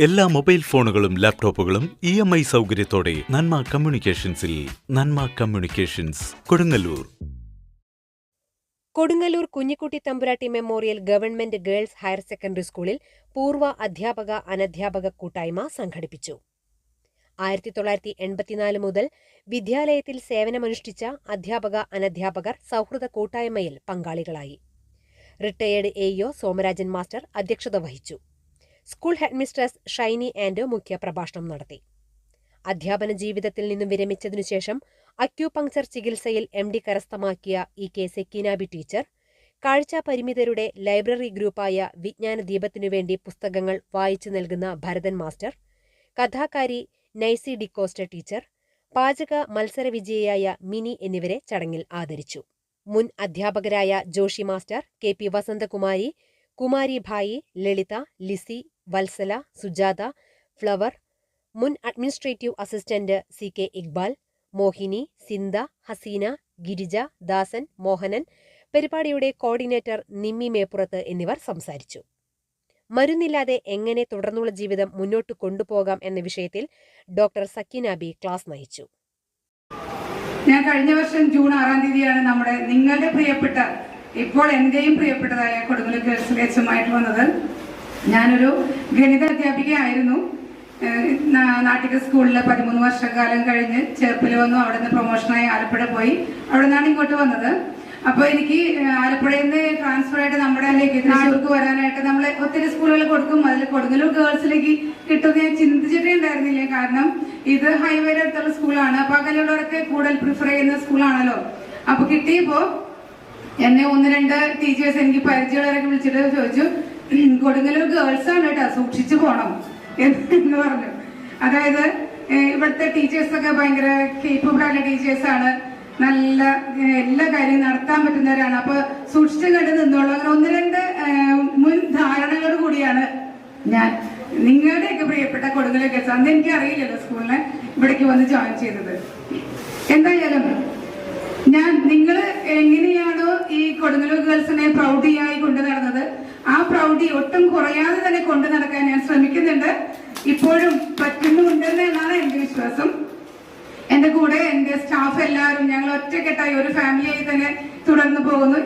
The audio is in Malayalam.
എല്ലാ മൊബൈൽ ഫോണുകളും ലാപ്ടോപ്പുകളും ഇ എം ഐ സൗകര്യത്തോടെ Nanma കമ്മ്യൂണിക്കേഷൻസിൽ Nanma communications Kodungallur. Kodungallur Kunjikutty Thampuratti memorial government girls higher secondary സ്കൂളിൽ പൂർവ അധ്യാപക അനധ്യാപക കൂട്ടായ്മ സംഘടിപ്പിച്ചു. ആയിരത്തി തൊള്ളായിരത്തി എൺപത്തിനാല് മുതൽ വിദ്യാലയത്തിൽ സേവനമനുഷ്ഠിച്ച അധ്യാപക അനധ്യാപകർ സൗഹൃദ കൂട്ടായ്മയിൽ പങ്കാളികളായി. റിട്ടയേർഡ് എഇഒ സോമരാജൻ മാസ്റ്റർ അധ്യക്ഷത വഹിച്ചു. സ്കൂൾ ഹെഡ്മിസ്ട്രസ് ഷൈനി ആൻഡ് മുഖ്യ പ്രഭാഷണം നടത്തി. അധ്യാപന ജീവിതത്തിൽ നിന്നും വിരമിച്ചതിനുശേഷം അക്യൂപങ്ചർ ചികിത്സയിൽ എം ഡി കരസ്ഥമാക്കിയ ഇ കെ സെക്കീനാബി ടീച്ചർ കാഴ്ച പരിമിതരുടെ ലൈബ്രറി ഗ്രൂപ്പായ വിജ്ഞാന ദീപത്തിനു വേണ്ടി പുസ്തകങ്ങൾ വായിച്ചു നൽകുന്ന ഭരതൻ മാസ്റ്റർ കഥാകാരി നൈസി ഡിക്കോസ്റ്റ ടീച്ചർ പാചക മത്സര വിജയിയായ മിനി എന്നിവരെ ചടങ്ങിൽ ആദരിച്ചു. മുൻ അധ്യാപകരായ Joshi master K P Vasanthakumari Kumari Bai Lalitha Lizzy Valsala Sujatha Flower മുൻ administrative assistant C K Iqbal Mohini Sinda Haseena Girija Dasan Mohanan പരിപാടിയുടെ കോർഡിനേറ്റർ നിമ്മി മേപ്പുറത്ത് എന്നിവർ സംസാരിച്ചു. മരുന്നില്ലാതെ എങ്ങനെ തുടർന്നുള്ള ജീവിതം മുന്നോട്ട് കൊണ്ടുപോകാം എന്ന വിഷയത്തിൽ ഡോക്ടർ സക്കിനാബി ക്ലാസ് നയിച്ചു. ഞാൻ കഴിഞ്ഞ വർഷം ജൂൺ ആറാം തീയതിയാണ് നമ്മുടെ നിങ്ങളുടെ പ്രിയപ്പെട്ട ഇപ്പോൾ എന്റെയും പ്രിയപ്പെട്ടതായ കൊടുങ്ങല്ലൂർ ഗേൾസ് വന്നത്. ഞാനൊരു ഗണിത അധ്യാപികയായിരുന്നു. നാട്ടിക സ്കൂളിൽ പതിമൂന്ന് വർഷക്കാലം കഴിഞ്ഞ് ചേർപ്പിൽ വന്നു. അവിടെ നിന്ന് പ്രൊമോഷനായി ആലപ്പുഴ പോയി. അവിടെ നിന്നാണ് ഇങ്ങോട്ട് വന്നത്. അപ്പോൾ എനിക്ക് ആലപ്പുഴയിൽ നിന്ന് ട്രാൻസ്ഫർ ആയിട്ട് നമ്മുടെ തൃശ്ശൂർക്ക് വരാനായിട്ട് നമ്മൾ ഒത്തിരി സ്കൂളുകൾ കൊടുക്കും. അതിൽ കൊടുങ്ങല്ലൂർ ഗേൾസിലേക്ക് കിട്ടുമെന്ന് ഞാൻ ചിന്തിച്ചിട്ടേ ഉണ്ടായിരുന്നില്ല കാരണം ഇത് ഹൈവേയുടെ അടുത്തുള്ള സ്കൂളാണ്. അപ്പൊ അകലുള്ളവരൊക്കെ കൂടുതൽ പ്രിഫർ ചെയ്യുന്ന സ്കൂളാണല്ലോ. അപ്പൊ കിട്ടിയപ്പോ എന്നെ ഒന്ന് രണ്ട് ടീച്ചേഴ്സ് എനിക്ക് പരിചയമുള്ളവരൊക്കെ വിളിച്ചിട്ട് ചോദിച്ചു കൊടുങ്ങല്ലൂർ ഗേൾസ് ആണ് കേട്ടോ സൂക്ഷിച്ചു പോണം എന്ന് പറഞ്ഞു. അതായത് ഇവിടുത്തെ ടീച്ചേഴ്സ് ഒക്കെ ഭയങ്കര ടീച്ചേഴ്സാണ് ടീച്ചേഴ്സ് ആണ്. നല്ല എല്ലാ കാര്യവും നടത്താൻ പറ്റുന്നവരാണ്. അപ്പൊ സൂക്ഷിച്ചു കണ്ട് നിന്നോളൂ. അങ്ങനെ ഒന്ന് രണ്ട് മുൻ ധാരണകളോട് കൂടിയാണ് ഞാൻ നിങ്ങളുടെയൊക്കെ പ്രിയപ്പെട്ട കൊടുങ്ങല്ലൂർ ഗേൾസ് അന്ന് എനിക്ക് അറിയില്ലല്ലോ സ്കൂളിനെ ഇവിടേക്ക് വന്ന് ജോയിൻ ചെയ്തത്. എന്തായാലും ഞാൻ നിങ്ങൾ എങ്ങനെയാണോ ഈ കൊടുങ്ങല്ലൂർ ഗേൾസിനെ പ്രൗഡിയായി കൊണ്ടു നടന്നത് ആ പ്രൗഢി ഒട്ടും കുറയാതെ തന്നെ കൊണ്ടു നടക്കാൻ ഞാൻ ശ്രമിക്കുന്നുണ്ട്. ഇപ്പോഴും പറ്റുന്നുണ്ടെന്ന് എന്നാണ് എന്റെ വിശ്വാസം. എന്റെ കൂടെ എന്റെ സ്റ്റാഫ് എല്ലാവരും ഞങ്ങൾ ഒറ്റക്കെട്ടായി ഒരു ഫാമിലിയായി തന്നെ തുടർന്നു പോകുന്നു.